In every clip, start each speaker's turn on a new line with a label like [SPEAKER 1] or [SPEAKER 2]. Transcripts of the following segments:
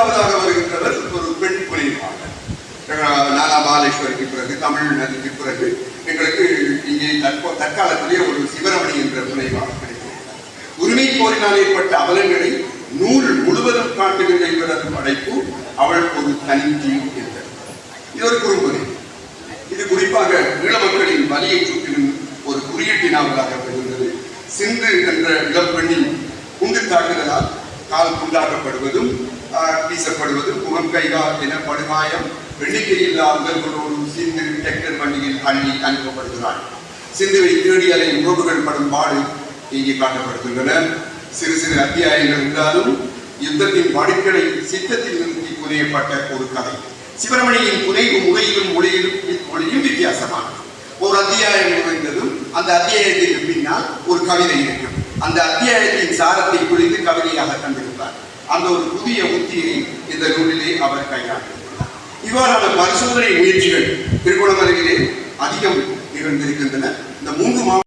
[SPEAKER 1] மூன்றாவதாக வருகின்றவர் ஒரு பெண் புனைவாளர் நாலா பாலேஸ்வரிக்கு பிறகு தமிழ் நதிக்கு பிறகு எங்களுக்கு இங்கே தற்போ தற்காலத்திலே ஒரு சிவரமணி என்ற புனைவாளர் கிடைத்திருக்கிறார் உரிமை போரினால் ஏற்பட்ட அவலங்களை நூல் முழுவதும் காட்டுகின்ற இவரது படைப்பு அவள் ஒரு தனிச்சி என்றது இது ஒரு குறும்புரை இது குறிப்பாக ஈழ மக்களின் வலியை சுற்றிலும் ஒரு குறியீட்டு நாவலாக பெறுகிறது சிந்து என்ற இளப்பெண்ணின் குண்டு தாக்குதலால் கால் குண்டாக்கப்படுவதும் வீசப்படுவது முகம் கைகால் என படுகாயம் எண்ணிக்கையில்லா உடல்களோடு சிந்து டெக்டர் வண்டியில் அள்ளி அனுப்பப்படுகிறாள் சிந்துவை தேடி அலை உறவுகள் படும் பாடு இங்கே காட்டப்படுகின்றன. சிறு சிறு அத்தியாயங்கள் இருந்தாலும் யுத்தத்தின் படுக்களை சித்தத்தில் நிறுத்தி புதையப்பட்ட ஒரு கதை. சிவரமணியின் புனைவு முறையிலும் மொழியிலும் மொழியும் வித்தியாசமானது. ஒரு அத்தியாயம் நுழைந்ததும் அந்த அத்தியாயத்திற்கு பின்னால் ஒரு கவிதை இருக்கும். அந்த அத்தியாயத்தின் சாரத்தை புரிந்து கவிதையாக கண்டிருக்கும் அந்த ஒரு புதிய உத்தியை இந்த நூலிலே அவர் கையாண்டிருக்கிறார் இவ்வாறான பரிசோதனை முயற்சிகள் திருகோணமலையிலே அதிகம் நிகழ்ந்திருக்கின்றன. இந்த மூன்று மாவட்ட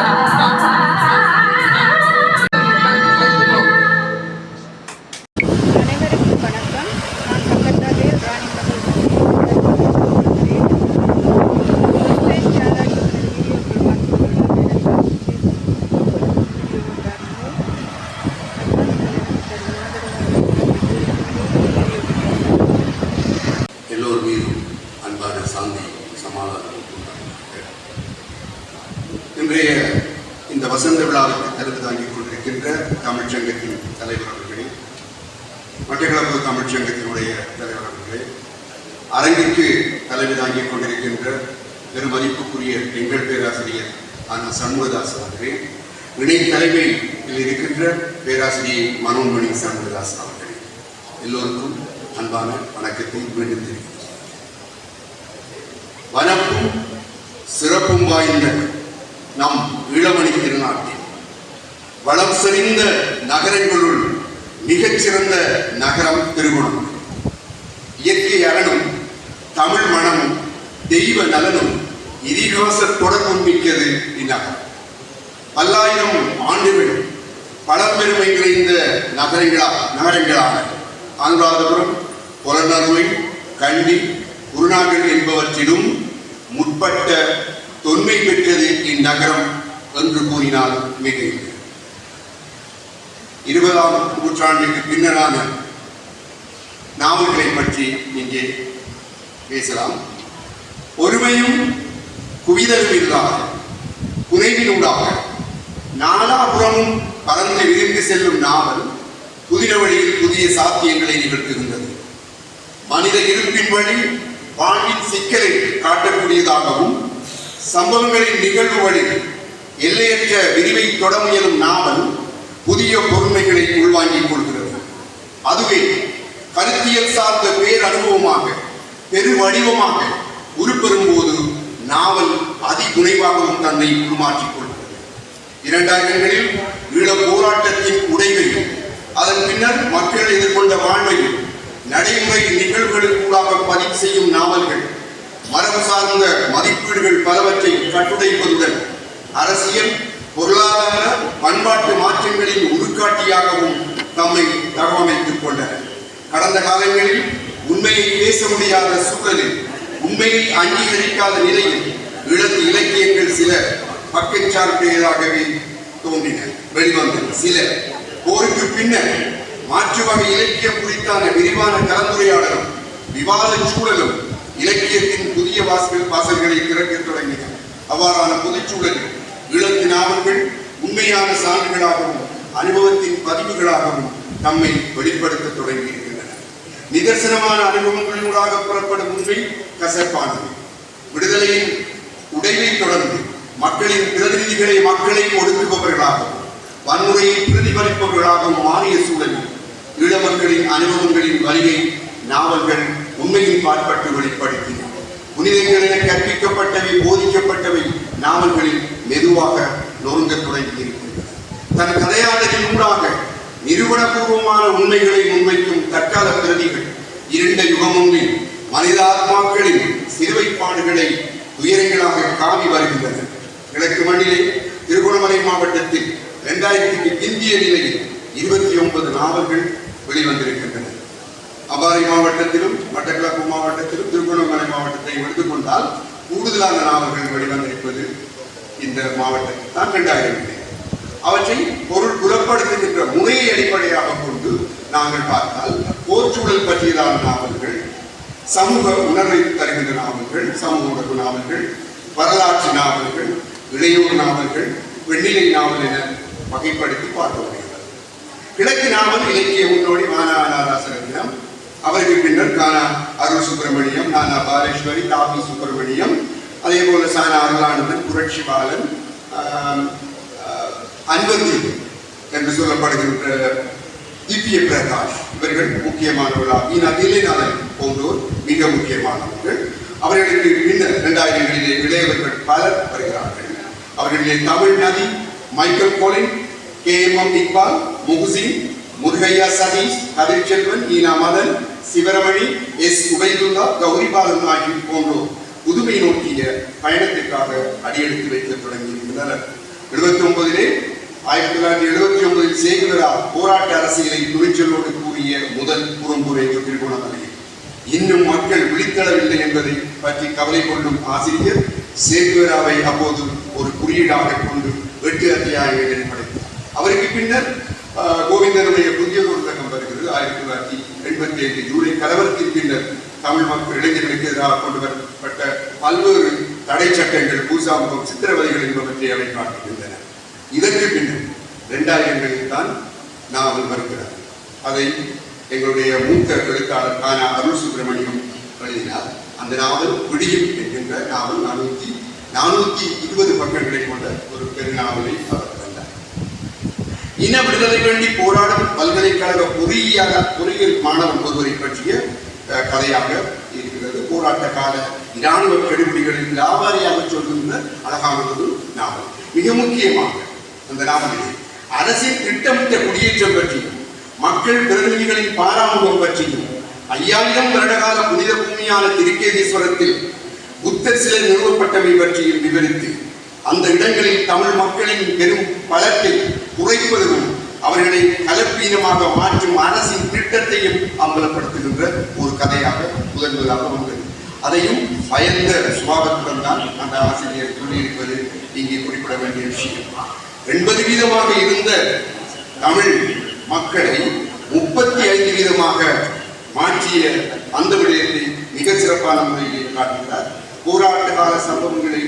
[SPEAKER 1] வளம் செறிந்த நகரங்களுள் மிகச்சிறந்த நகரம் திருகுணம் இயற்கை அரணும் தமிழ் மனமும் தெய்வ நலனும் இதிகாச தொடர்பும் மிக்கது இந்நகரம். பல்லாயிரம் ஆண்டுகள் பழம்பெருமை நிறைந்த நகரங்களா நகரங்களான அனுராதபுரம் புலனறுவை கண்டி குருநாகல் என்பவற்றிலும் முற்பட்ட தொன்மை பெற்றது இந்நகரம் என்று கூறினால் மிக இருபதாம் நூற்றாண்டுக்கு பின்னரான நாவல்களை பற்றி இங்கே பேசலாம். ஒருமையும் குவிதலும் இல்லாத குறைவினூடாக நாலாபுறமும் பறந்து விரிந்து செல்லும் நாவல் புதிய வழியில் புதிய சாத்தியங்களை நிகழ்த்துகின்றது. மனித இருப்பின் வழி வாழ்வின் சிக்கலை காட்டக்கூடியதாகவும் சம்பவங்களின் நிகழ்வு வழி எல்லையற்ற விரிவை தொட முயலும் நாவல் புதிய பொறுமைகளை உள்வாங்கிக் கொள்கிறது. அதுவே கருத்தியல் சார்ந்த பேர் அனுபவமாக பெரு வடிவமாக உருப்பெறும் போது நாவல் அதிகுணைவாகவும் தன்னை உருமாற்றிக் கொள்கிறது. இரண்டாயிரங்களில் ஈழ போராட்டத்தின் உடைவையும் அதன் பின்னர் மக்கள் எதிர்கொண்ட வாழ்வையும் நடைமுறை நிகழ்வுகளுக்கூடாக பதிவு செய்யும் நாவல்கள் மரபு சார்ந்த மதிப்பீடுகள் பலவற்றை கட்டுடைப்பதுடன் அரசியல் பொருளாதார பண்பாட்டு மாற்றங்களின் உருக்காட்டியாகவும் தம்மை தகவமைத்துக் கொண்டனர். கடந்த காலங்களில் உண்மையை பேச முடியாத சூழலில் உண்மையை அங்கீகரிக்காத நிலையில் இழந்த இலக்கியங்கள் சில பக்கச்சார்புடையதாகவே தோன்றின. வெளிவந்தன சில. போருக்கு பின்னர் மாற்று வகை இலக்கியம் குறித்தான விரிவான கலந்துரையாடலும் விவாத சூழலும் இலக்கியத்தின் புதிய வாசல் வாசல்களை திறக்க தொடங்கின. அவ்வாறான பொதுச்சூழலில் ஈழத்து நாவல்கள் உண்மையான சான்றுகளாகவும் அனுபவத்தின் பதிவுகளாகவும் தம்மை வெளிப்படுத்த தொடங்கியிருக்கின்றன. நிதர்சனமான அனுபவங்களினூடாக புறப்படும் உண்மை கசப்பானது. விடுதலையின் உடைவை தொடர்ந்து மக்களின் பிரதிநிதிகளை மக்களை ஒடுக்குபவர்களாகவும் வன்முறையை பிரதிபலிப்பவர்களாகவும் மாறிய சூழலில் ஈழ மக்களின் அனுபவங்களின் வலியை நாவல்கள் உண்மையின் பாற்பட்டு வெளிப்படுத்தின. புனிதங்கள் என கற்பிக்கப்பட்டவை போதிக்கப்பட்டவை நாவல்களில் மெதுவாக நொறுங்க தொடங்கியிருக்கின்றன தன் கதையாடலின் ஊடாக நிறுவனபூர்வமான உண்மைகளை முன்வைக்கும் தற்கால பிரதிகள். இரண்ட யுகமொன்றில் மனிதாத்மாக்களின் சிறுவைப்பாடுகளை துயரங்களாக காவி வருகின்றன. கிழக்கு மண்ணிலே திருகோணமலை மாவட்டத்தில் இரண்டாயிரத்துக்கு பிந்திய நிலையில் இருபத்தி ஒன்பது நாவல்கள் வெளிவந்திருக்கின்றன. அபாரி மாவட்டத்திலும் மட்டக்களப்பு மாவட்டத்திலும் திருகோணமலை மாவட்டத்தை எடுத்துக்கொண்டால் கூடுதலான நாவல்கள் வெளிவந்திருப்பது இந்த மாவட்டத்தில் தான் இரண்டாயிரம் அவற்றை பொருள் புலப்படுத்துகின்ற முறையை அடிப்படையாக கொண்டு நாங்கள் பார்த்தால் போர்ச்சூழல் பற்றியதான நாவல்கள் சமூக உணர்வை தருகின்ற நாவல்கள் சமூக உணர்வு நாவல்கள் வரலாற்று நாவல்கள் இளையோர் நாவல்கள் வெண்ணிலை நாவல் என வகைப்படுத்தி பார்க்க முடிகிறது. கிழக்கு நாவல் இலக்கிய முன்னோடி மானா நாராசரத்தினம் அவருக்கு பின்னர் கானா அருள் சுப்பிரமணியம் நானா பாலேஸ்வரி தாபி சுப்பிரமணியம் அதே போல சானா அருளானந்தன் புரட்சி பாலன் ஆம், என்று சொல்லப்படுகின்ற திவ்ய பிரகாஷ். இவர்கள் முக்கியமானவர்களாக ஈனா தில்லைநாதன் போன்றோர் மிக முக்கியமானவர்கள். அவர்களுக்கு பின்னர் இரண்டாயிரங்களிலே இளையவர்கள் பலர் வருகிறார்கள். அவர்களிலே Tamil Nadhi Michael Colin K M M Iqbal Muhusin Murugaiya Sathish Kathirchelvan ஈனா மதன் சிவரமணி எஸ். உபைதுல்லா கௌரிபாலன் ஆகியோர் போன்றோர். புதுமை நோக்கிய பயணத்திற்காக அடியெடுத்து வைக்க தொடங்கியிருக்கின்றனர். எழுபத்தி ஒன்பதிலே ஆயிரத்தி தொள்ளாயிரத்தி எழுபத்தி ஒன்பதில் சேகுலரா போராட்ட அரசியலை துணிச்சலோடு கூறிய முதல் குறும்புரை திருகோணமலையில் இன்னும் மக்கள் விழித்தளவில்லை என்பதை பற்றி கவலை கொள்ளும் ஆசிரியர் சேகுவராவை அப்போது ஒரு குறியீடாக கொண்டு எட்டு அத்தியாயங்களில் படைத்தார். அவருக்கு பின்னர் கோவிந்தனுடைய புதிய புத்தகம் வருகிறது. ஆயிரத்தி தொள்ளாயிரத்தி எண்பத்தி ஐந்து ஜூலை கலவரத்தின் பின்னர் தமிழ் மக்கள் இளைஞர்களுக்கு எதிராக கொண்டு வரப்பட்ட பல்வேறு தடை சட்டங்கள் பூசாமுகம் சித்திரவதைகள் என்பவற்றை அவை காட்டுகின்றன. இதற்கு பின்னர் இரண்டாயிரங்களில் தான் நாவல் வருகிறார் அதை எங்களுடைய மூத்த எழுத்தாளர் கானா அருள் சுப்பிரமணியம் எழுதினார். அந்த நாவல் விடியும் என்கின்ற நாவல் நானூத்தி நானூத்தி இருபது பக்கங்களை கொண்ட ஒரு பெருநாவலை அவர் தந்தார். இன விடுதலை வேண்டி போராடும் பல்கலைக்கழக பொறியியல் பொறியியல் மாணவன் ஒருவரை பற்றிய கதையாக இருக்கிறது. போராட்ட கால இராணுவ கெடுபிடிகளின் வியாபாரியாக சொல்கின்ற அழகானது ஒரு நாவல். மிக முக்கியமாக அந்த நாவலில் அரசின் திட்டமிட்ட குடியேற்றம் பற்றியும் மக்கள் பிரதிநிதிகளின் பாராமுகம் பற்றியும் ஐயாயிரம் வருடகால புனித பூமியான திருக்கேதீஸ்வரத்தில் புத்தர் சிலை நிறுவப்பட்டவை பற்றியும் விவரித்து அந்த இடங்களில் தமிழ் மக்களின் பெரும் பலத்தை குறைப்பதும் அவர்களை கலப்பீனமாக மாற்றும் அரசின் திட்டத்தையும் அம்பலப்படுத்துகின்ற ஒரு கதையாக முதன் முதலாக வந்தது அதையும் பயந்த சுபாவத்துடன் தான் அந்த ஆசிரியர் சொல்லியிருப்பது. இங்கே குறிப்பிட வேண்டிய விஷயம். எண்பது வீதமாக இருந்த தமிழ் மக்களை முப்பத்தி ஐந்து வீதமாக மாற்றிய அந்த விடயத்தை மிக சிறப்பான முறையில் காட்டுகிறார். போராட்ட கால சம்பவங்களை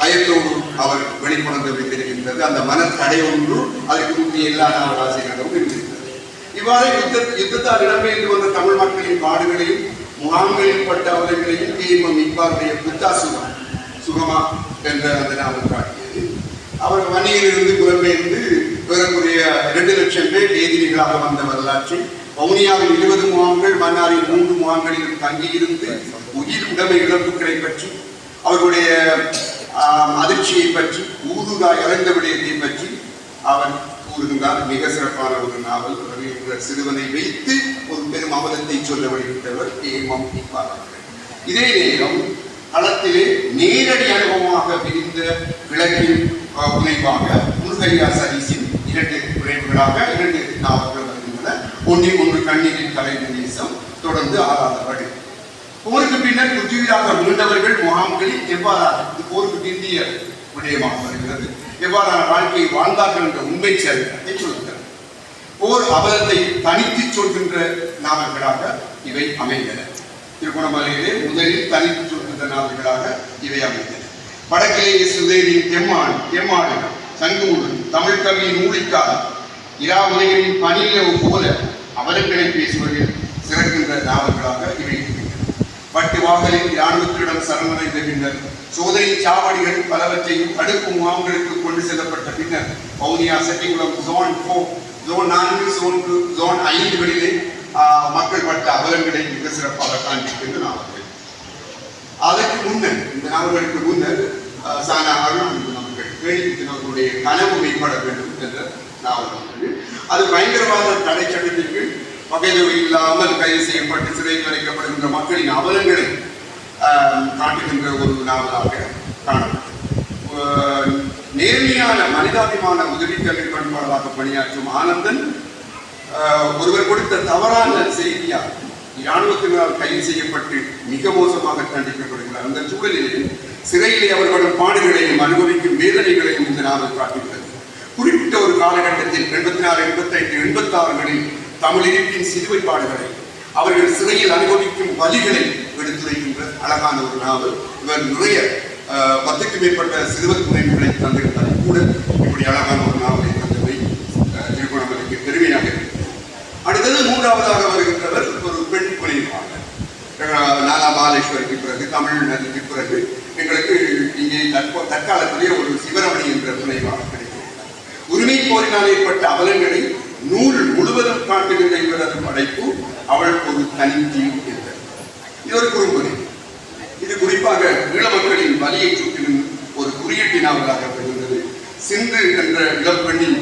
[SPEAKER 1] பயத்தோடு அவர் வெளிக்கொணர்ந்து வைத்திருக்கின்றது. அந்த மன தடை ஒன்று அதற்கு முந்தைய எல்லா நாவலாசிரியர்களும் இருந்திருக்கிறது இவ்வாறு யுத்த யுத்தத்தால் இடம்பெயர்ந்து வந்த தமிழ் மக்களின் பாடுகளையும் முகாம்களில் பட்ட அவர்களையும் தீமம் இப்பாருடைய புத்தா சுகம் சுகமா என்ற அந்த நாவல் காட்டியது. அவர் வன்னியிலிருந்து புலம்பெயர்ந்து ஏறக்குறைய இரண்டு லட்சம் பேர் எதிரிகளாக வந்த வரலாற்றை வவுனியாவில் இருபது முகாம்கள் மன்னாரில் மூன்று முகாம்களிலும் தங்கியிருந்து உயிர் உடைமை இழப்புகளை பற்றி அவர்களுடைய அதிர்ச்சியை பற்றி ஊதுகாய் இறந்த விடயத்தை பற்றி அவர் கூறுகின்றார். மிக சிறப்பான ஒரு நாவல். என்ற சிறுவனை வைத்து ஒரு பெரும் அவலத்தை சொல்ல வழிவிட்டவர் ஏமம் இதே நேரம் களத்திலே நேரடி அனுபவமாக பிரிந்த விளக்கின் முனைவாக முருகையா சதீஷின் இரண்டு விளைவுகளாக இரண்டு நாவல்கள் வருகின்றன ஒன்று கண்ணீரின் கலை நேசம் தொடர்ந்து ஆறாத போருக்கு பின்னர் குஜுவியாக மீண்டவர்கள் முகாம்களில் எவ்வாறாக இது போருக்கு பிந்திய விடயமாக வருகிறது எவ்வாறான வாழ்க்கையை வாழ்ந்தார்கள் என்ற உண்மை சரித்திரத்தை சொல்கிறார். போர் அவலத்தை தனித்து சொல்கின்ற நாவல்களாக இவை அமைந்தன. திருகோணமலையிலே முதலில் தனித்து சொல்கின்ற நாவல்களாக இவை அமைந்தன. வடக்கிலேயே சுதேவின் எம்மாள் எம்மாடு சங்குமுடு தமிழ் கவியின் ஊழிக்கால் இராமுனைகளின் பணியில போல அவலங்களை பேசுவதில் சிறக்கின்ற நாவல்களாக இவை பட்டு வாகலில் இராணுவத்திடம் சரணடைந்த பின்னர் சோதனை சாவடிகள் பலவற்றையும் தடுப்பு முகாம்களுக்கு கொண்டு செல்லப்பட்ட பின்னர் Vavuniya Chettikulam zone four zone நான்கு ஜோன் ஜோன் ஐந்துகளிலே ஆஹ், மக்கள் பட்ட அவலங்களை மிக சிறப்பாக காண்பிக்கின்ற நாவல்கள். அதற்கு முன்னர் இந்த நாவல்களுக்கு முன்னர் சானா அருண் அவர்கள் கேள்வித்தின் கனவு மேம்பட வேண்டும் என்ற நாவல் அது பயங்கரவாத தடை சட்டத்தின் வகைதொகை இல்லாமல் கைது செய்யப்பட்டு சிறையில் அடைக்கப்படுகின்ற மக்களின் அவலங்களை ஆஹ், காட்டுகின்ற ஒரு நாவலாக காணப்பட்டது. நேர்மையான மனிதாபிமான உதவி கல்வி பண்பாளராக பணியாற்றும் ஆனந்தன் ஆஹ், ஒருவர் கொடுத்த தவறான செய்தியால் இராணுவத்தினரால் கைது செய்யப்பட்டு மிக மோசமாக தண்டிக்கப்படுகிறார். அந்த சூழலிலே சிறையிலே அவர்களும் பாடுகளையும் அனுபவிக்கும் வேதனைகளையும் இந்த நாவல் காட்டுகிறது. குறிப்பிட்ட ஒரு காலகட்டத்தில் எண்பத்தி நாலு எண்பத்தைந்து எண்பத்தி ஆறுகளில் தமிழ் சிலுவை பாடுகளை அவர்கள் சிறையில் அனுபவிக்கும் வழிகளை எடுத்துரைக்கின்ற அழகான ஒரு நாவல். இவர் நிறைய பத்துக்கு மேற்பட்ட சிறுவர் துணைகளை தந்திருந்தாலும் கூட இப்படி அழகான ஒரு நாவலை தந்தவை திருகோணமலைக்கு பெருமையாக அடுத்தது மூன்றாவதாக வருகின்றவர் ஒரு பெண் புனைவாளர். நாலா பாலேஸ்வருக்கு பிறகு தமிழ் நதிக்கு பிறகு எங்களுக்கு இங்கே தற்போ தற்காலத்திலே ஒரு சிவரமணி என்ற புனைவாளர் கிடைக்கிறார் உரிமை போரினால் ஏற்பட்ட அவலங்களை முழுவதும் காட்டுகின்ற இவரது படைப்பு அவள் ஒரு தனித்தீவு என்றார் இது ஒரு குறும்புரை. இது குறிப்பாக ஈழ மக்களின் வலியை சுற்றிலும் ஒரு குறியீட்டு நாவலாக பெறுகிறது சிந்து என்ற இளப்பெண்ணின்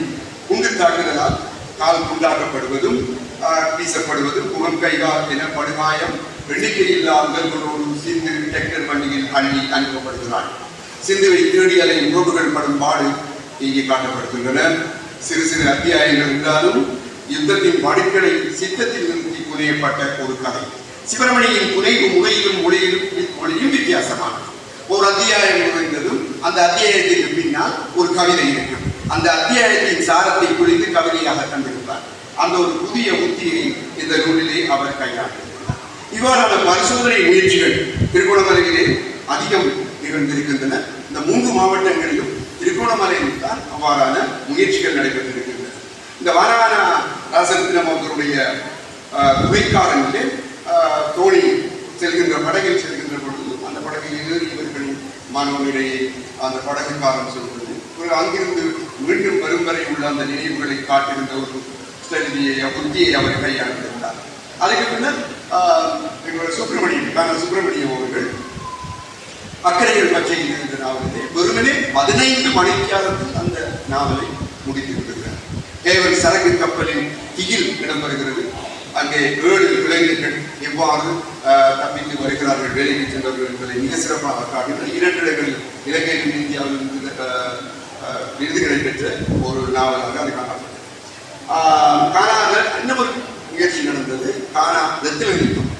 [SPEAKER 1] குண்டு தாக்குதலால் கால் குண்டாக்கப்படுவதும் வீசப்படுவதும் முகம் கைகால் என படுகாயம் எண்ணிக்கை இல்லாதவர்களோடு சிந்து டெக்கர் வண்டியில் அள்ளி அனுப்பப்படுகிறாள். சிந்துவை தேடி அலை உறவுகள் படும் பாடு இங்கே காட்டப்படுகின்றன. சிறு சிறு அத்தியாயங்கள் இருந்தாலும் யுத்தத்தின் வடுக்களை சித்தத்தில் நிறுத்தி புதையப்பட்ட ஒரு கதை. சிவரமணியின் புனைவு முறையிலும் மொழியிலும் மொழியும் வித்தியாசமானது. ஒரு அத்தியாயம் நுழைந்ததும் அந்த அத்தியாயத்திற்கு பின்னால் ஒரு கவிதை இருக்கும். அந்த அத்தியாயத்தின் சாரத்தை குறித்து கவிதையாக கண்டிருப்பார். அந்த ஒரு புதிய உத்தியை இந்த நூலிலே அவர் கையாண்டிருக்கிறார். இவ்வாறான பரிசோதனை முயற்சிகள் திருகோணமலையிலே அதிகம் நிகழ்ந்திருக்கின்றன. இந்த மூன்று மாவட்டங்களிலும் திருகோணமலையில் தான் அவ்வாறான முயற்சிகள் நடைபெற்றிருக்கின்றன. இந்த வாரான ராசரத்னம் அவர்களுடைய ஆஹ், குகைக்காரனிலே ஆஹ், தோணி செல்கின்ற படகில் செல்கின்ற பொழுது அந்த படகில் ஏறி இவர்களின் மாணவனிடையே அந்த படகுக்காரன் சொல்வது. ஒரு அங்கிருந்து மீண்டும் வரும் வரை உள்ள அந்த நினைவுகளை காட்டிருந்த ஒரு செல்வியை புத்தியை அவர் கையாண்டிருந்தார். அதுக்கு பின்னர் ஆஹ், எங்களுடைய சுப்பிரமணியம் கான சுப்பிரமணியம் அவர்கள் அக்கறைகள் பற்றி இருந்த நாவலிலே வெறுமனே பதினைந்து மணித்தியாலத்தில் அந்த நாவலை முடித்திருக்கிறார் கேவல் சரக்கு கப்பலின் திகில் இடம்பெறுகிறது. அங்கே ஏழு இளைஞர்கள் எவ்வாறு தப்பித்து வருகிறார்கள் வேலைக்கு சென்றவர்கள் என்பதை மிக சிறப்பாக காட்டுகிற இரண்டு இடங்களில் இலங்கையிலும் இந்தியாவிலும் ஆஹ், ஆஹ், விருதுகளை பெற்ற ஒரு நாவலாக அது காணப்பட்டது. ஆஹ், காணாத இன்னொரு முயற்சி நடந்தது. காணா ரத்தினம்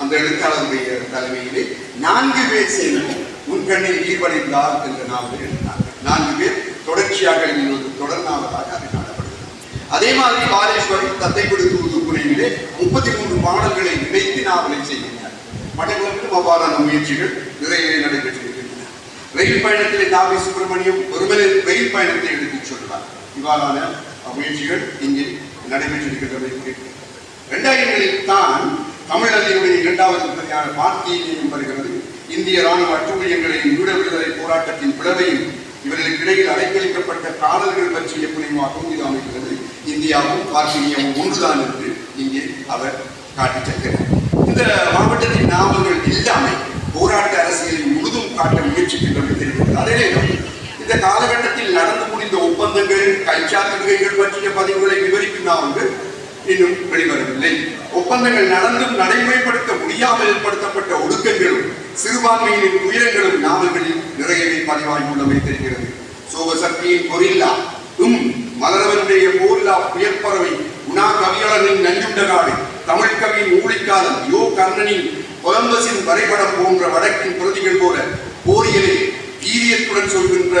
[SPEAKER 1] அந்த எழுத்தாளருடைய தலைமையிலே நான்கு பேர் சேர்ந்து உன் கண்ணில் ஈர்வடைந்தார் என்ற நாவலை எழுதினார்கள். நான்கு பேர் தொடர்ச்சியாக எழுதிய ஒரு தொடர் நாவலாக அது அதே மாதிரி பாலேஸ்வரி தத்தை கொடுத்து புனைவிலே முப்பத்தி மூன்று பாடல்களை இணைத்து நாவலை செய்கின்றனர் மட்டக்களப்பிலும் அவ்வாறான முயற்சிகள் நிறைய நடைபெற்றிருக்கின்றன. ரயில் பயணத்திலே தாவி சுப்பிரமணியம் ஒருவரை ரயில் பயணத்தை எடுத்துச் சொல்வார். இவ்வாறான முயற்சிகள் இங்கே நடைபெற்றிருக்கின்றன. இரண்டாயிரங்களில் தான் தமிழகத்தினுடைய இரண்டாவது பிரதியான பார்த்தியையும் வருகிறது. இந்திய ராணுவ அட்டுழியங்களையும் ஈழ விடுதலை போராட்டத்தின் பிளவையும் இவர்களுக்கு இடையில் அடைக்கழிக்கப்பட்ட காதல்கள் பற்றிய புனைவாகவும் இது அமைகிறது. இந்தியாவும் பார்த்தினியமும் ஒன்றுதான் என்று இங்கே அவர் காட்டிச் செல்கிறார் இந்த மாவட்டத்தின் நாமங்கள் எல்லாமே போராட்ட அரசியலை முழுதும் காட்ட முயற்சிக்கின்றன தெரிகிறது அதே நேரம் இந்த காலகட்டத்தில் நடந்து முடிந்த ஒப்பந்தங்கள் கைச்சாத்துகைகள் பற்றிய பதிவுகளை விவரிக்கும் நாவல்கள் இன்னும் வெளிவரவில்லை. ஒப்பந்தங்கள் நடந்தும் நடைமுறைப்படுத்த முடியாமல் ஏற்படுத்தப்பட்ட ஒடுக்கங்களும் சிறுபான்மையினின் உயிரங்களும் நாவல்களில் நிறையவே பதிவாகியுள்ளமை தெரிகிறது. சோகசக்தியின் கொரில்லா உம் மலரவனுடைய போரில்லா புயற்பறவை உணா கவியாளரின் நஞ்சுண்ட நாடு தமிழ் கவியின் ஊழிக்காலம் யோ கர்ணனின் கொலம்பஸின் வரைபடம் போன்ற வடக்கின் பிரதிகள் போல போரியலில் வீரியத்துடன் சொல்கின்ற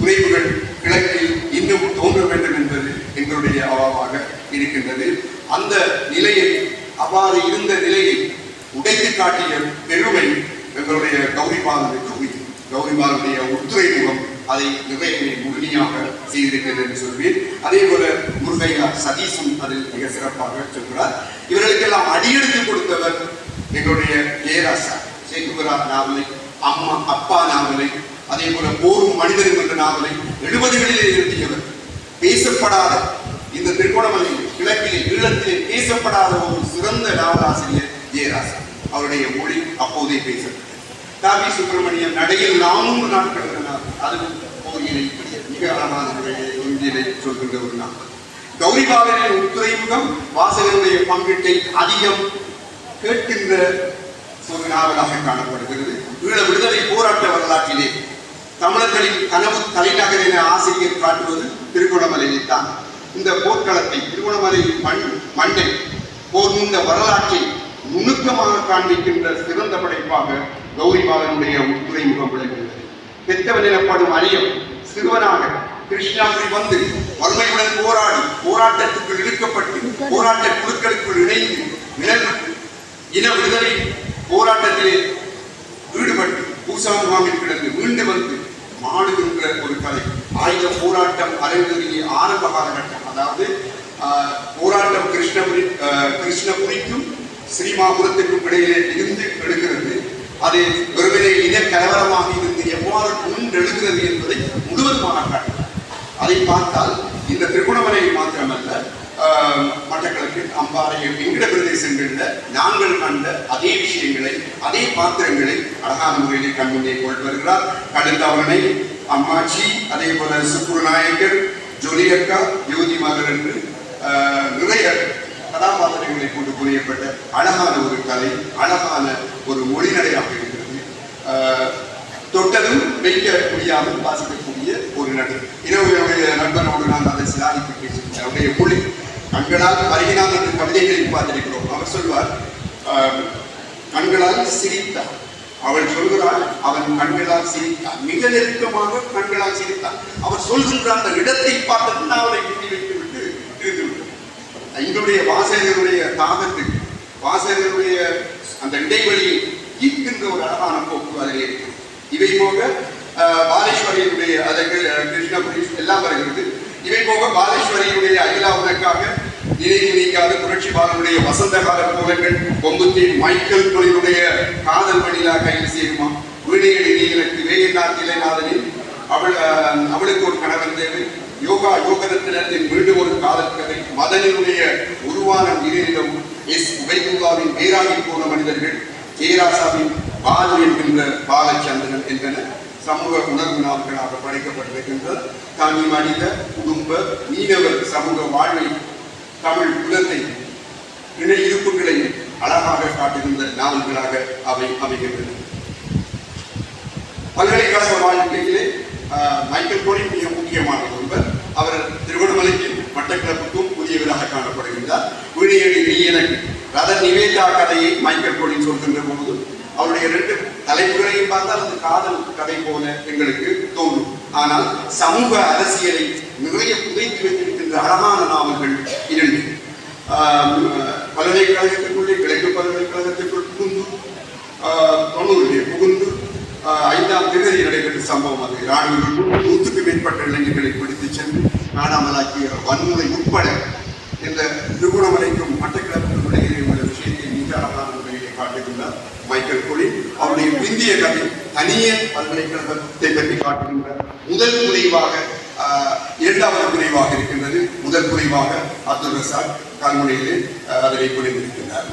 [SPEAKER 1] குறைவுகள் கிழக்கில் இன்னும் தோன்ற வேண்டும் என்பது எங்களுடைய அவாவாக இருக்கின்றது. அந்த நிலையை அவ்வாறு இருந்த நிலையை உடைத்து காட்டிய பெருமை எங்களுடைய கௌரிபாலனுக்கு கௌரிமாருடைய கௌரிபாலனுடைய அதை நிறைய முழுமையாக செய்திருக்கிறது என்று சொல்வேன். அதே போல முருகையா சதீஷும் அதில் மிக சிறப்பாக சொல்கிறார். இவர்களுக்கெல்லாம் அடியெடுத்து கொடுத்தவர் எங்களுடைய ஜெயராசா சேகுவரா நாவலை அம்மா அப்பா நாவலை அதே போல போரும் மனிதரும் என்ற நாவலை எழுபதுகளிலே எழுதியவர். பேசப்படாத இந்த திருகோணமலையில் கிழக்கிலே ஈழத்திலே பேசப்படாத ஒரு சிறந்த நாவலாசிரியர் ஜெயராசா. அவருடைய மொழி அப்போதே பேசப்படும் தாபி சுப்பிரமணியம் நடையில் நானும் நாட்கள் கடந்தனார் அதுவும் கோயிலை மிக அழகான இந்தியிலே சொல்கின்ற ஒரு நாள். கௌரிபாலனின் உத்துறைமுகம் வாசகனுடைய பங்கீட்டை அதிகம் கேட்கின்ற ஒரு நாவலாக காணப்படுகிறது. ஈழ விடுதலை போராட்ட வரலாற்றிலே தமிழர்களின் கனவு தலைநகர் என ஆசிரியர் காட்டுவது திருகோணமலையில் தான். இந்த போர்க்களத்தை திருகோணமலையின் மண் மண்ணை போர் இந்த வரலாற்றை நுணுக்கமாக காண்பிக்கின்ற சிறந்த படைப்பாக கௌரிபாலனுடைய முகம் விளங்குகிறது பெத்தவன் எனப்படும் அரியம் சிறுவனாக கிருஷ்ணாபுரி வந்து வறுமையுடன் போராடி போராட்டத்துக்குள் இழுக்கப்பட்டு போராட்ட குழுக்களுக்குள் இணைந்து இன இன விடுதலை போராட்டத்திலே ஈடுபட்டு பூசா முகாமில் கிடந்து மீண்டு வந்து மாடுகின்ற ஒரு கலை. ஆயுத போராட்டம் அரங்கேறிய ஆரம்ப காலகட்டம். அதாவது ஆஹ், போராட்டம் கிருஷ்ணபுரி கிருஷ்ணபுரிக்கும் ஸ்ரீமாபுரத்துக்கும் இடையிலே இருந்து எடுக்கிற அது ஒருவேளை இன கலவரமாக இருந்து எவ்வாறு முன்னெழுகிறது என்பதை முழுவதுமாக காட்டுகிறார். அதை பார்த்தால் இந்த திருக்குணமலை மாத்திரமல்ல ஆஹ், மட்டக்களப்பு அம்பாறை எங்கிட பிரதேசங்களில் நாங்கள் கண்ட அதே விஷயங்களை அதே பாத்திரங்களை அழகான முறையிலே கண்முன்னே கொண்டு வருகிறார். கடுந்தவனை அம்மாச்சி அதே போல சுக்குரு நாயக்கர் ஜொலி அக்கா யோதி என்று ஆஹ், நிறைய கதாபாத்திரங்களை கொண்டு புரியப்பட்ட அழகான ஒரு கதை அழகான ஒரு மொழிநடையாக இருக்கிறது. ஆஹ், தொட்டதும் வைக்க முடியாமல் வாசிக்கக்கூடிய ஒரு நடு இரவு என்னுடைய நண்பனோடு நான் அதை சிலாதித்து பேசுகிறேன் அவருடைய மொழி கண்களால் வருகினான் என்று கவிதைகளை பார்த்திருக்கிறோம். அவர் சொல்வார் ஆஹ், கண்களால் சிரித்தார். அவள் சொல்கிறாள் அவன் கண்களால் சிரித்தான் மிக நெருக்கமாக கண்களால் சிரித்தான் அவர் சொல்கின்ற அந்த இடத்தை பார்த்து நான் அவரை கிட்டி வைத்து விட்டு இருந்து விட்டார் எங்களுடைய வாசகருடைய தாகத்துக்கு வாசகருடைய அந்த இடைவெளியில் ஈர்க்கின்ற ஒரு அழகான போக்கு அதில் இருக்கு. இவை போக பாலேஸ்வரியினுடைய அதற்கு கிருஷ்ணபுரி எல்லாம் வருகிறது. இவை போக பாலேஸ்வரியினுடைய அகிலா உனக்காக நினைவு நீங்காத புரட்சி பாலனுடைய வசந்த கால கோலங்கள் கொம்புத்தீன் மைக்கேல் தொழிலுடைய காதல் மணிலா கைது செய்யுமா வீணையடி நீ எனக்கு வேகநாத் நாதனில் அவள் அவளுக்கு ஒரு கணவன் தேவை. யோகா யோகரத்தினத்தின் மீண்டும் ஒரு காதல் கதை மதனினுடைய உருவான நீரிலும் எஸ் உபைகுல்லாவின் வேறாகி போன மனிதர்கள் ஜெயராசாவின் பாலு என்கின்ற பாலச்சந்திரன் என்றன சமூக உணர்வு நாட்களாக படைக்கப்பட்டிருக்கின்ற தனி மனித குடும்ப மீனவர் சமூக வாழ்வை தமிழ் குலத்தை இணை இருப்புகளை அழகாக காட்டுகின்ற நாவல்களாக அவை அமைகின்றன. பல்கலைக்கழக வாழ்க்கையிலே மைக்கேல் கோரி மிக முக்கியமான ஒருவர். அவர் திருவண்ணாமலைக்கும் மட்டக்கிழப்புக்கும் புதியவராக காணப்படுகின்றார். வீணையடி நீ எனக்கு ரத நிவேதா கதையை மைக்கேல் கோலின் சொல்கின்ற போது அவருடைய ரெண்டு தலைப்புகளையும் பார்த்தால் அது காதல் கதை போல எங்களுக்கு தோன்றும். ஆனால் சமூக அரசியலை நிறைய புதைத்து வைத்திருக்கின்ற அழகான நாவல்கள் இரண்டு. ஆஹ், பல்கலைக்கழகத்திற்குள்ளே கிழக்கு பல்கலைக்கழகத்திற்கு ஐந்தாம் நடைபெற்ற சம்பவம் அது. ராணுவ நூற்றுக்கு மேற்பட்ட இளைஞர்களை பிடித்து சென்று காணாமலாக்கிய வன்முறை உட்பட இந்த திருகோணமலைக்கும் மட்டக்கிழப்புக்கும் இடையே உள்ள விஷயத்தை மிக அழகான முறையிலே காட்டுகின்றார் மைக்கேல் கொலி. அவருடைய இந்திய கதை தனிய பல்கலைக்கழகத்தை பற்றி காட்டுகின்ற முதல் குறைவாக இரண்டாவது குறைவாக இருக்கின்றது. முதல் குறைவாக அப்துல் ரசாக் கல்முனையிலே அதனை புரிந்திருக்கின்றார்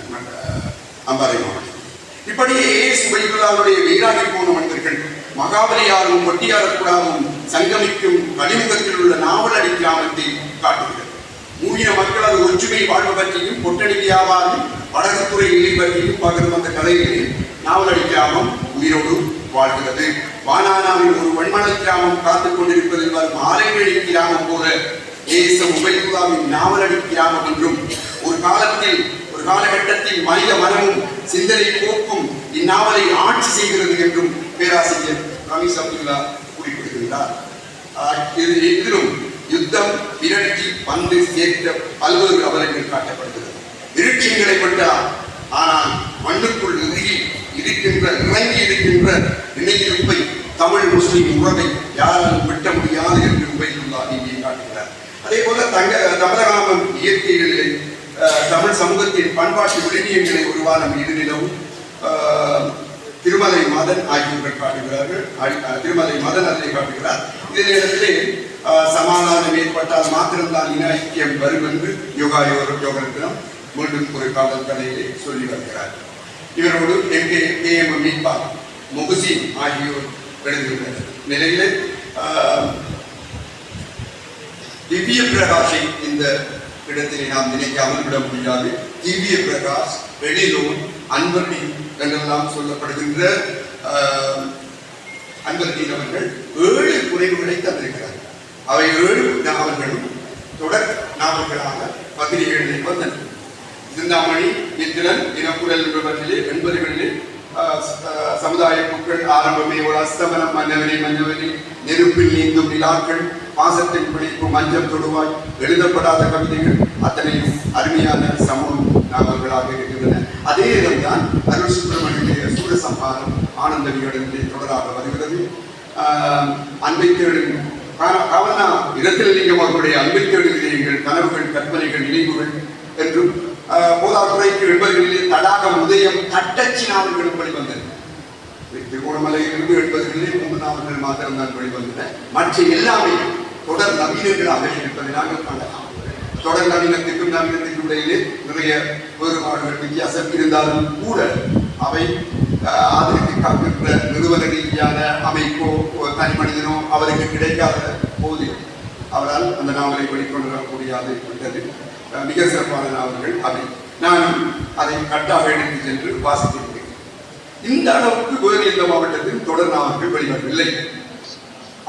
[SPEAKER 1] அம்பாறை மாவட்டம் இப்படியே சுபைகுல்லாவுடைய வீராணி போன மனிதர்கள் மகாபலியாரும் ஒட்டியாரக்குடாவும் சங்கமிக்கும் வழிமுகத்தில் உள்ள நாவலடி கிராமத்தை காட்டுகிறது. மூவின மக்களது ஒற்றுமை வாழ்வு பற்றியும் பொட்டணி வியாபாரம் வடகுத்துறை இலை பற்றியும் பகிர்ந்து வந்த கதைகளில் நாவலடி கிராமம் உயிரோடு வாழ்கிறது. வானானாவின் ஒரு வன்மணல் கிராமம் காத்துக் கொண்டிருப்பதில் வரும் ஆலைவெளி கிராமம் போல ஏச உபயோகாவின் நாவலடி கிராமம் என்றும் ஒரு காலத்தில் ஒரு காலகட்டத்தில் மனித மனமும் சிந்தனை போக்கும் இந்நாவலை ஆட்சி செய்கிறது என்றும் பேராசிரியர் ரமீஸ் அப்துல்லா குறிப்பிடுகின்றார் ஆஹ் இது இதிலும் யுத்தம் விரட்டி வந்து சேர்த்த பல்வேறு அவலங்கள் காட்டப்படுகிறது. விருட்சங்களை விட்டார் ஆனால் மண்ணுக்குள் இறுகி இருக்கின்ற இறங்கி இருக்கின்ற இணையிருப்பை தமிழ் முஸ்லிம் உறவை யாராலும் வெட்ட முடியாது என்று உபயோகித்துள்ளார் இங்கே காட்டுகிறார். அதே போல தங்க தமிழகாமம் இயற்கைகளிலே தமிழ் சமூகத்தின் பண்பாட்டு விழுமியங்களை உருவான வாரம் இது நிலவும் திருமலை மதன் ஆகியோர்கள் காட்டுகிறார்கள். திருமலை மதன் அதனை காட்டுகிறார். இதே நேரத்திலே சமாதானம் ஏற்பட்டால் மாத்திரம்தான் இன ஐக்கியம் வரும் என்று யோகா யோக யோகத்தினம் மீண்டும் குறிப்பாளர் காதல் சொல்லி வருகிறார். இவரோடு எம் கே கே எம் மீன்பா முகுசின் ஆகியோர் எழுதியுள்ளனர் நிலையிலே திவ்ய பிரகாஷை இந்த இடத்திலே நாம் நினைக்காமல் விட முடியாது. திவ்ய பிரகாஷ் வெளியிலும் அன்பர்டி என்றெல்லாம் சொல்லப்படுகின்ற ஆஹ், அன்பர்டின் அவர்கள் ஏழு குறைவுகளை தந்திருக்கிறார்கள் அவை ஏழு நாவல்களும் தொடர் நாவல்களாக பத்திரிகைகளில் வந்தன. சிந்தாமணி இந்திரன் இனக்குரல் என்பவற்றிலே எண்பதுகளிலே ஆஹ், சமுதாய பூக்கள் ஆரம்பமே ஒரு அஸ்தமனம் மன்னவனே மன்னவனே நெருப்பில் நீந்தும் நிலாக்கள் பாசத்தின் பிழைப்பு மஞ்சள் தொடுவாய் எழுதப்படாத கவிதைகள் அத்தனையும் அருமையான சமூக நாவல்களாக இருக்கிறது அதே இடம்தான் அருள் சுப்பிரமணியனுடைய சூரசம்ஹாரம் ஆனந்த தொடராக வருகிறது. ஆஹ், அன்பை தேடும் இடத்தில் லிங்கம் அவர்களுடைய அன்பை கனவுகள் கற்பனைகள் நினைவுகள் என்றும் போதாத்துறைக்கு எழுபதுகளிலே தடாகம் உதயம் தட்டச்சி நாவல்களும் வெளிவந்தது திருகோணமலையிலிருந்து எழுபதுகளிலே மூன்று நாவல்கள் மாத்திரம்தான் வெளிவந்தன. மற்ற எல்லாமே தொடர் நவீனங்களாக இருப்பதை நாங்கள் காணலாம். தொடர் நவீனத்திற்கும் நவீனத்திற்கும் இடையிலே நிறைய வேறுபாடுகள் வித்தியாசம் இருந்தாலும் கூட அவை அதற்கு ஆதரித்து காக்கின்ற நிறுவன ரீதியான அமைப்போ ஒரு தனி மனிதனோ அவருக்கு கிடைக்காத போது அவரால் அந்த நாவலை வெளிக்கொண்டு வர முடியாது என்பது மிக சிறப்பான நாவல்கள் அவை. நான் அதை கட்டாக எடுத்து சென்று வாசித்திருக்கிறேன். இந்த அளவுக்கு வேறு எந்த மாவட்டத்தில் தொடர் நாவல்கள் வெளிவரவில்லை.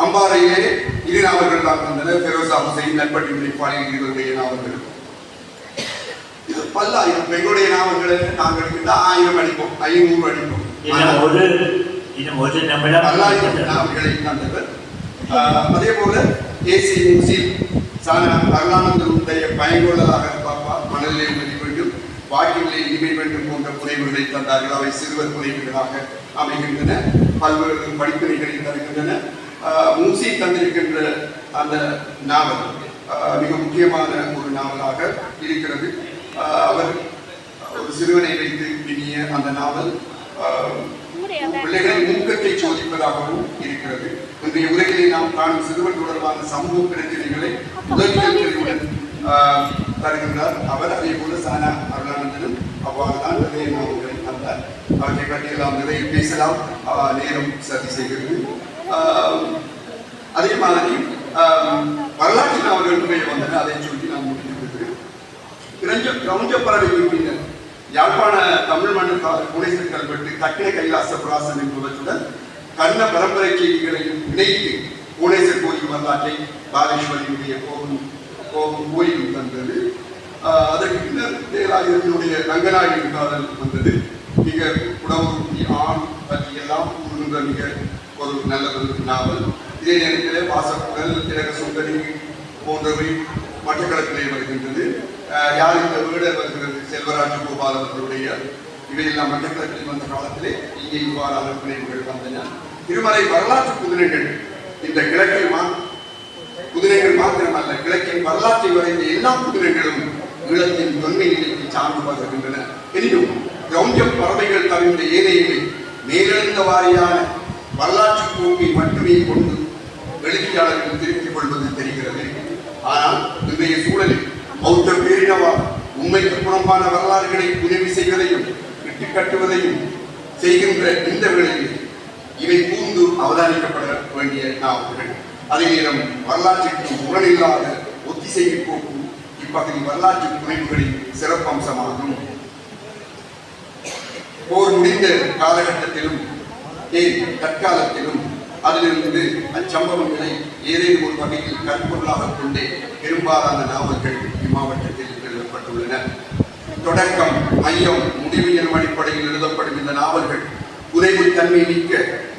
[SPEAKER 1] அம்பாறையிலே இரு நாவல்கள் தான் ஃபெரோசா ஹுசைன் நட்பட்டி விழிப்பாளையம் இருவருடைய நாவல்கள். இது பல்லாயிரம் எங்களுடைய நாவல்களை நாங்கள் கிட்ட ஆயிரம் அடிப்போம் ஐநூறு அடிப்போம். பல்லாயிரம் நாவல்களை தந்தவர். அதே போல ஏசி முசில் சான அருளானந்தருடைய பயங்கொள்ளதாக பாப்பா மணலிலே உதவி வேண்டும் வாக்கிலே இனிமை வேண்டும் போன்ற புனைவுகளை தந்தார்கள். அவை சிறுவர் புனைவுகளாக அமைகின்றன. பல்வேறு படிப்பினைகளை தருகின்றன. மூசி தந்திருக்கின்ற அந்த நாவல் ஆஹ், மிக முக்கியமான ஒரு நாவலாக இருக்கிறது. அவர் ஒரு சிறுவனை வைத்து பின்னிய அந்த நாவல் ஆஹ், பிள்ளைகளின் மூக்கத்தை சோதிப்பதாகவும் இருக்கிறது. இன்றைய உலகிலே நாம் காணும் சிறுவன் தொடர்பான சமூக பிரச்சனைகளை உதவியுடன் ஆஹ், தருகின்றார். அவர் அதே போல சானா அருணானந்தனும் அவ்வாறு தான் நிறைய நாவல்களை தந்தார் அவற்றை பற்றியெல்லாம் நிறைய பேசலாம். நேரம் சதி செய்கிறது அதே மாதிரி ஆஹ், வரலாற்று நாவல்கள் நிறைய வந்தன அதை சொல்லி நான் முடித்து விடுகிறேன் பறவை பின்னர் யாழ்ப்பாண தமிழ் மண்ணுக்காக கால கல்வெட்டு தக்கின கைலாச புராசன் என்பவற்றுடன் கர்ண பரம்பரை செய்திகளையும் இணைத்து புனேசர் கோயில் வரலாற்றை பாலேஸ்வரியுடைய கோபம் கோபம் கோயிலும் தந்தது. ஆஹ் அதற்கு பின்னர் தேராயிரத்தினுடைய ரங்கநாயகன் காதல் வந்தது. மிக உணவு ஆண் பற்றி எல்லாம் மிக ஒரு நல்ல ஒரு நாவல் இதே நேரத்திலே வாசப்புகள் திலக சுந்தரி போன்றவை மட்டக்களத்திலே வருகின்றது. அஹ் யார் இந்த வீடர் வருகிறது? செல்வராஜ கோபால் அவர்களுடைய இவையெல்லாம் மட்டக்களத்தில் வந்த காலத்திலே இங்கே இவ்வாறான பிணைப்புகள் வந்தன திருமலை வரலாற்று குதிரைகள் இந்த கிழக்கில் மா குதிரைகள் மாத்திரமல்ல கிழக்கின் வரலாற்றை வரைந்த எல்லா குதிரைகளும் ஈழத்தின் தொன்மை நிலைக்கு சார்ந்து வருகின்றன எனினும் கிரௌஞ்சம் பறவைகள் தவிர்த்த ஏனையவை மேலெழுந்த வாரியான வரலாற்று போக்கை மட்டுமே கொண்டு எழுச்சியாளர்கள் திருத்திக் கொள்வது தெரிகிறது. ஆனால் இன்றைய சூழலில் பௌத்த பேரினவா உண்மைக்கு புறம்பான வரலாறுகளை உதவி செய்வதையும் இட்டு கட்டுவதையும் செய்கின்ற இந்த வேளையில் இவை கூர்ந்து அவதானிக்கப்பட வேண்டிய நாவல்கள். அதே நேரம் வரலாற்றிற்கு முரணில்லாத ஒத்திசைவு போக்கு இப்பகுதி வரலாற்று புனைவுகளின் சிறப்பம்சமாகும். போர் முடிந்த காலகட்டத்திலும் ஏன் தற்காலத்திலும் அதிலிருந்து அச்சம்பவங்களை ஏதேனும் ஒரு வகையில் கற்பொருளாக கொண்டே பெரும்பாலான நாவல்கள் இம்மாவட்டத்தில் எழுதப்பட்டுள்ளன. தொடக்கம் மையம் முடிவு எனும் அடிப்படையில் எழுதப்படும் இந்த நாவல்கள் குறைவு தன்மை மிக்க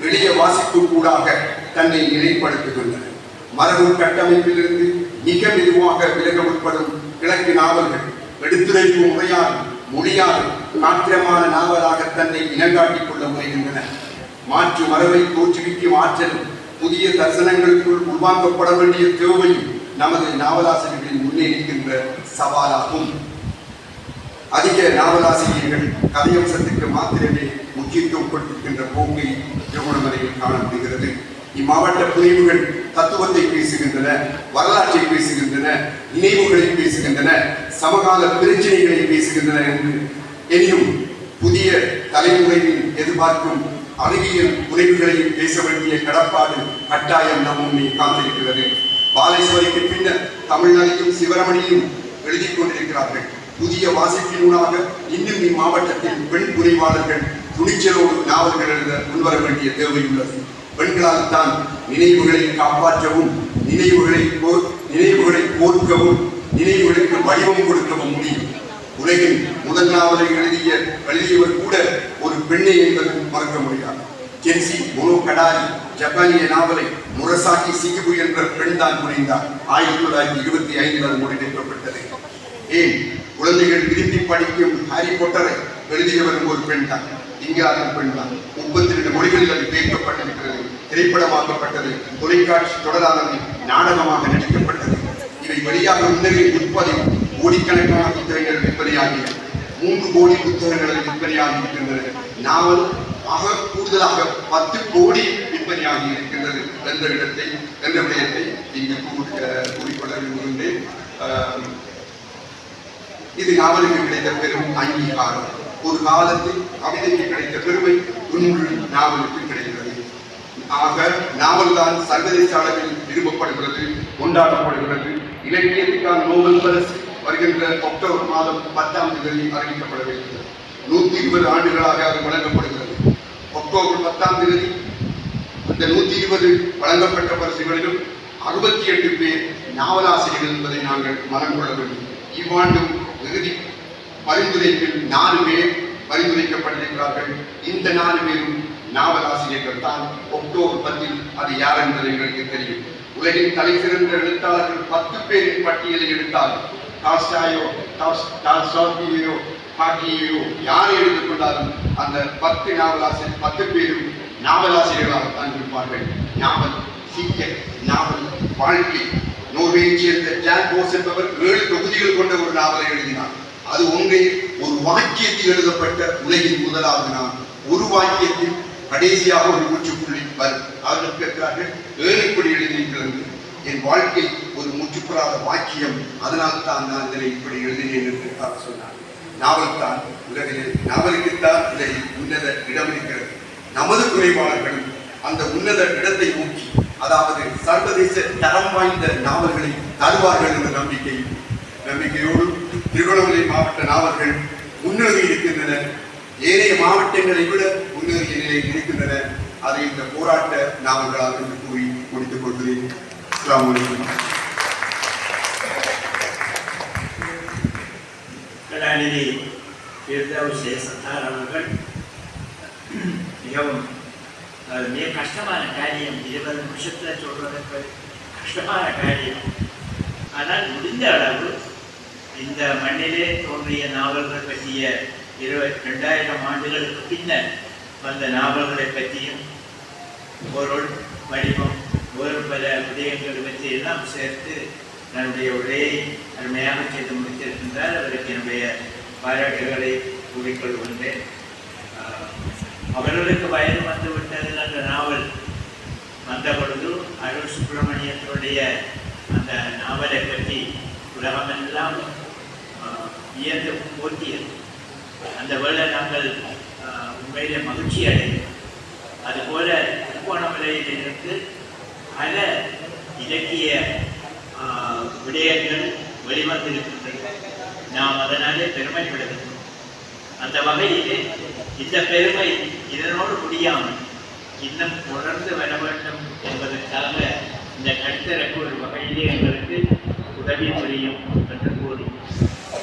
[SPEAKER 1] எளிய வாசிப்பு கூடாக தன்னை நிலைப்படுத்துகின்றன. மரபு கட்டமைப்பிலிருந்து மிக மெதுவாக விலக உட்படும் கிழக்கு நாவல்கள் எடுத்துரைப்பு முறையால் மொழியால் மாத்திரமான நாவலாக தன்னை இனங்காட்டிக் கொள்ள முனைகின்றன. மாற்று மரபை தோற்றுவிக்கும் ஆற்றலும் புதிய தரிசனங்களுக்குள் உள்வாங்கப்பட வேண்டிய தேவையும் நமது நாவலாசிரியர்களின் முன்னே இருக்கின்ற சவாலாகும். அதிக நாவலாசிரியர்கள் கதையம்சத்துக்கு மாத்திரமே முக்கியத்துவம் கொடுக்கின்ற போக்கை திருகோணமலையில் காணப்படுகிறது இம்மாவட்ட பிரிவுகள் தத்துவத்தை பேசுகின்றன வரலாற்றை பேசுகின்றன நினைவுகளை பேசுகின்றன சமகால பிரச்சனைகளை பேசுகின்றன என்று எனினும் புதிய தலைமுறையின் எதிர்பார்க்கும் அறிவியல் உரைவுகளையும் பேச வேண்டிய கடப்பாடு கட்டாயம் நம் உண்மை காத்திருக்கிறது. பாலேஸ்வரிக்கு பின்னர் தமிழ்நாட்டையும் சிவரமணியும் எழுதி கொண்டிருக்கிறார்கள். புதிய வாசிப்பினூடாக இன்னும் இம்மாவட்டத்தில் பெண் புரிவாளர்கள் துணிச்சலோடு நாவல்கள் எழுத முன்வர வேண்டிய தேவை உள்ளது பெண்களால் தான் நினைவுகளை காப்பாற்றவும் நினைவுகளை போ- நினைவுகளை போர்க்கவும் நினைவுகளுக்கு வடிவம் கொடுக்கவும் முடியும். உலகின் முதல் நாவலை எழுதிய எழுதியவர் கூட ஒரு பெண்ணை என்பது மறக்க முடியாது. கென்சி மொனோ கடாரி ஜப்பானிய நாவலை முரசாக்கி சிகிபு என்ற பெண் தான் புரிந்தார். ஆயிரத்தி தொள்ளாயிரத்தி இருபத்தி ஐந்தில் அது முடிவெடுக்கப்பட்டது. ஏன்? குழந்தைகள் விரும்பி படிக்கும் ஹாரி பொட்டரை எழுதியவரும் ஒரு பெண் தான். இங்கிலாந்து பெண் தான். முப்பத்தி ரெண்டு மொழிகளில் அது பேக்கப்பட்டிருக்கிறது திரைப்படமாக்கப்பட்டது. தொலைக்காட்சி தொடரானது நாடகமாக நடிக்கப்பட்டது. இவை வெளியாக முன்னரே முப்பது கோடிக்கணக்கான புத்தகங்கள் விற்பனையாகின மூன்று கோடி புத்தகங்கள் விற்பனையாகி இருக்கின்றது. நாவல் ஆக கூடுதலாக பத்து கோடி விற்பனையாகி இருக்கின்றது என்ற இடத்தை என்ற விடயத்தை இங்கு கூறிக்கொள்ள விரும்புகின்றேன் இது நாவலுக்கு கிடைத்த பெரும் அங்கீகாரம். ஒரு காலத்தில் கவிதைக்கு கிடைத்த பெருமை இன்று நாவலுக்கு கிடைக்கிறது. ஆக நாவல் தான் சர்வதேச அளவில் விரும்பப்படுகிறது கொண்டாடப்படுகிறது. இலக்கியத்துக்கான நோபல் பரிசு வருகின்ற அக்டோபர் மாதம் பத்தாம் தேதி அறிவிக்கப்படவிருக்கிறது நூத்தி இருபது ஆண்டுகளாக அது வழங்கப்படுகிறது. அக்டோபர் பத்தாம் தேதி அந்த நூத்தி இருபது வழங்கப்பட்ட பரிசுகளிலும் அறுபத்தி எட்டு பேர் நாவலாசிரியர்கள் என்பதை நாங்கள் மனம் கொள்ள வேண்டும். இவ்வாண்டும் இறுதி பரிந்துரைப்பில் நாலு பேர் பரிந்துரைக்கப்பட்டிருக்கிறார்கள். இந்த நாலு பேரும் நாவலாசிரியர்கள் தான். அக்டோபர் பத்தில் அது யார் என்பது எங்களுக்கு தெரியும். உலகின் தலை சிறந்த எழுத்தாளர்கள் பத்து பேரின் பட்டியலை எடுத்தால் டால்ஸ்டாயோ டால்ஸ்- டால்ஸ்டாயியோ பாட்டியோ யாரை எடுத்துக்கொண்டாலும் அந்த பத்து நாவலாசிரியர் பத்து பேரும் நாவலாசிரியர்களாகத்தான் இருப்பார்கள். நாவல் சீக்கிய நாவல் வாழ்க்கை. நோர்வேயை சேர்ந்த ஜான் போஸ் என்பவர் ஏழு தொகுதிகள் கொண்ட ஒரு நாவலை எழுதினார். அது ஒன்றே ஒரு வாக்கியத்தில் எழுதப்பட்ட உலகின் முதலாவது நாள் ஒரு வாக்கியத்தில் கடைசியாக ஒரு முற்றுப்புள்ளி வரும். அவர்கள் கேட்கிறார்கள் ஏன் இப்படி என்று என் வாழ்க்கை ஒரு முற்றுப்புறாத வாக்கியம் அதனால் தான் நான் இதனை இப்படி எழுதினேன் என்று அவர் சொன்னார். நாவல் தான் உலகிலே நாவலுக்குத்தான் இதை உன்னத இடம் இருக்கிறது நமது குறைபாடுகளும் அந்த உன்னத இடத்தை நோக்கி அதாவது சர்வதேச தரம் வாய்ந்த நாவல்களை தருவார்கள் என்ற நம்பிக்கை நம்பிக்கையோடு திருவண்ணாமலை மாவட்ட நாவல்கள் முன்னேறி இருக்கின்றன. ஏனைய மாவட்டங்களை விட முன்னேறிய நிலையில் இருக்கின்றன. அதை இந்த போராட்ட நாவல்களாக என்று கூறி முடித்துக் கொள்கிறேன். அஸ்ஸலாமு அலைக்கும்
[SPEAKER 2] கலாநிதி பிர்தௌஸ் சத்தார் அவர்கள் மிகவும் மிக கஷ்டமான காரியம் இருபது நிமிஷத்தில் சொல்வதற்கு கஷ்டமான காரியம். ஆனால் முடிந்த அளவு இந்த மண்ணிலே தோன்றிய நாவல்கள் பற்றிய இருபத்தி ரெண்டாயிரம் ஆண்டுகளுக்கு பின்னர் வந்த நாவல்களை பற்றியும் பொருள் வடிவம் வேறு பல விடயங்கள் பற்றி எல்லாம் சேர்த்து தன்னுடைய உரையை அருமையாக செய்து முடித்திருக்கின்றார். அவருக்கு என்னுடைய பாராட்டுகளை கூறிக்கொள்கின்றேன். அவர்களுக்கு வயது வந்து விட்டது என்ற நாவல் வந்த பொழுது அருள் சுப்பிரமணியத்தினுடைய அந்த நாவலை பற்றி உலகமெல்லாம் ஆஹ், வியந்து போற்றியது. அந்த வேலை நாங்கள் உண்மையிலே மகிழ்ச்சி அடைந்தோம் அதுபோல திருக்கோணமலையிலிருந்து பல இலக்கிய ஆஹ், விடயங்கள் வெளிவந்திருக்கின்றன. நாம் அதனாலே பெருமைப்படுகிறோம். அந்த வகையிலே இந்த பெருமை இதனோடு முடியாமல் இன்னும் தொடர்ந்து வர வேண்டும் என்பதற்காக இந்த கடுத்தரக்கு ஒரு வகையிலே எங்களுக்கு உதவி புரியும் என்று கூறி.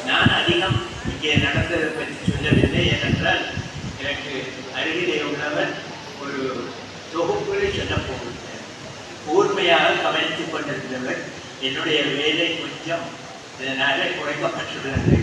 [SPEAKER 2] நான் அதிகம் இங்கே நடந்ததை பற்றி சொல்லவில்லை ஏனென்றால் எனக்கு அருகிலே உள்ளவர் ஒரு தொகுப்புகளை சொல்லப்போகும் கூர்மையாக கவனித்துக் கொண்டிருந்தவர் என்னுடைய வேலை கொஞ்சம் இதனால குறைக்கப்பட்டுள்ளது.